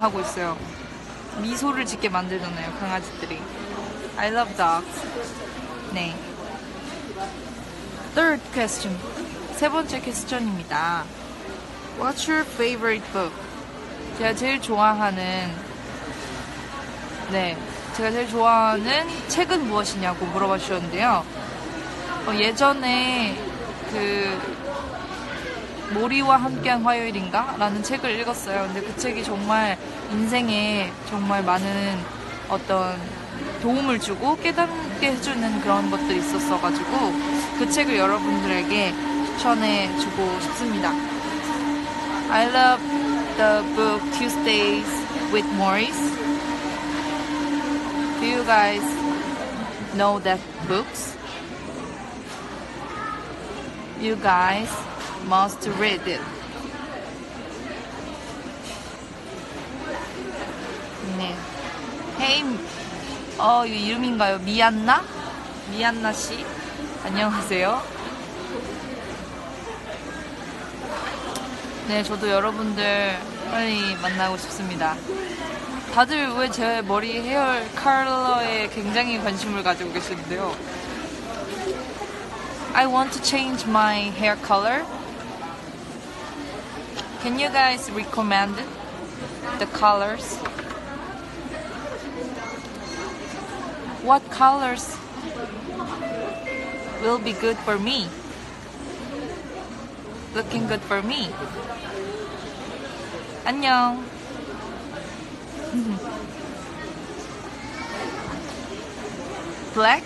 하고 있어요. 미소를 짓게 만들잖아요, 강아지들이. I love dogs. 네. Third question. 세 번째 퀘스천입니다. What's your favorite book? 제가 제일 좋아하는 네, 제가 제일 좋아하는 책은 무엇이냐고 물어봐 주셨는데요. 어, 예전에 그 모리와 함께한 화요일인가? 라는 책을 읽었어요. 근데 그 책이 정말 인생에 정말 많은 어떤 도움을 주고 깨닫게 해주는 그런 것들이 있었어가지고 그 책을 여러분들에게 추천해 주고 싶습니다. I love the book Tuesdays with Morris. Do you guys know that books? You guys must read it. 네. 헤이, 어, 이 이름인가요? 미안나? 미안나 씨? 안녕하세요. 네, 저도 여러분들 빨리 만나고 싶습니다. 다들 왜 제 머리 헤어 컬러에 굉장히 관심을 가지고 계시는데요. I want to change my hair color. Can you guys recommend the colors? What colors will be good for me? Looking good for me. 안녕. Black?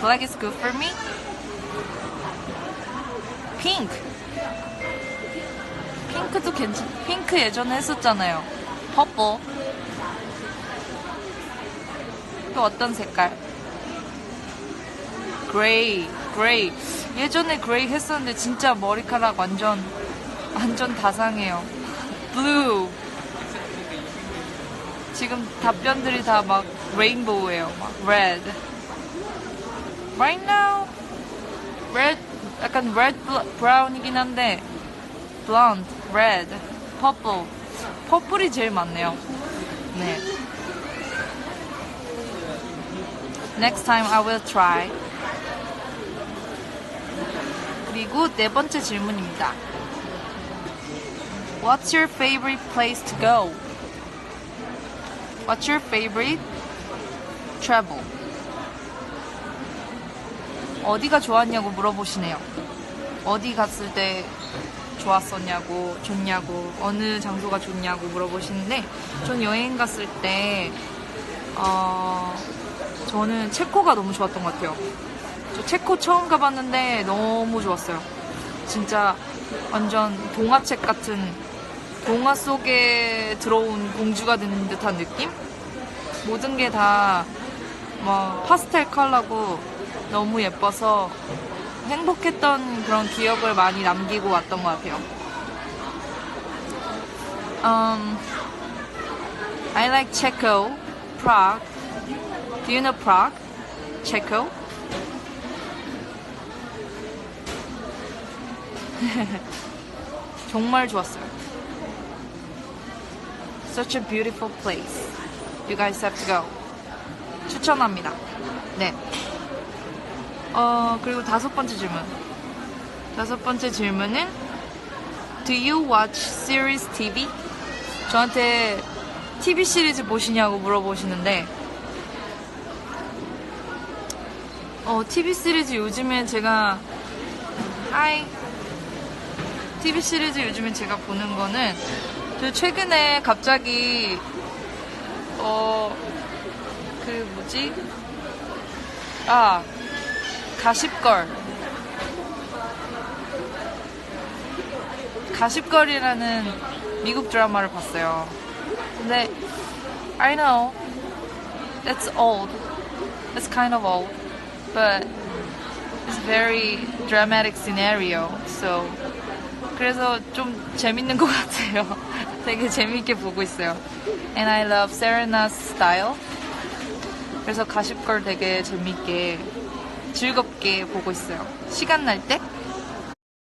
Black is good for me. Pink. 핑크도 괜찮, 핑크 예전에 했었잖아요. 퍼플. 또 어떤 색깔? 그레이, 그레이. 예전에 그레이 했었는데 진짜 머리카락 완전, 완전 다상해요. 블루. 지금 답변들이 다 막 레인보우예요. 막 red. Right now, red, 약간 red 브라운이긴 한데, blonde, red, purple. 퍼플이 제일 많네요. 네. Next time I will try. 그리고 네 번째 질문입니다. What's your favorite place to go? What's your favorite travel? 어디가 좋았냐고 물어보시네요. 어디 갔을 때 좋았었냐고, 좋냐고, 어느 장소가 좋냐고 물어보시는데, 전 여행 갔을 때, 어, 저는 체코가 너무 좋았던 것 같아요. 저 체코 처음 가봤는데 너무 좋았어요. 진짜 완전 동화책 같은, 동화 속에 들어온 공주가 된 듯한 느낌? 모든 게 다, 뭐, 파스텔 컬러고 너무 예뻐서 행복했던 그런 기억을 많이 남기고 왔던 것 같아요. Um, I like Checo, Prague. Do you know Prague? Checo? 정말 좋았어요. Such a beautiful place. You guys have to go. 추천합니다. 네. 어, 그리고 다섯 번째 질문. 다섯 번째 질문은 Do you watch series TV? 저한테 TV 시리즈 보시냐고 물어보시는데 어, TV 시리즈 요즘에 제가 하이 TV 시리즈 요즘에 제가 보는 거는 저 최근에 갑자기 어 그 뭐지 아 가십걸 가십걸이라는 미국 드라마를 봤어요. 근데 I know that's old. It's kind of old, but it's very dramatic scenario. So 그래서 좀 재밌는 것 같아요. 되게 재밌게 보고 있어요. And I love Serena's style. 그래서 가십걸 되게 재밌게 즐겁게 보고 있어요. 시간 날 때?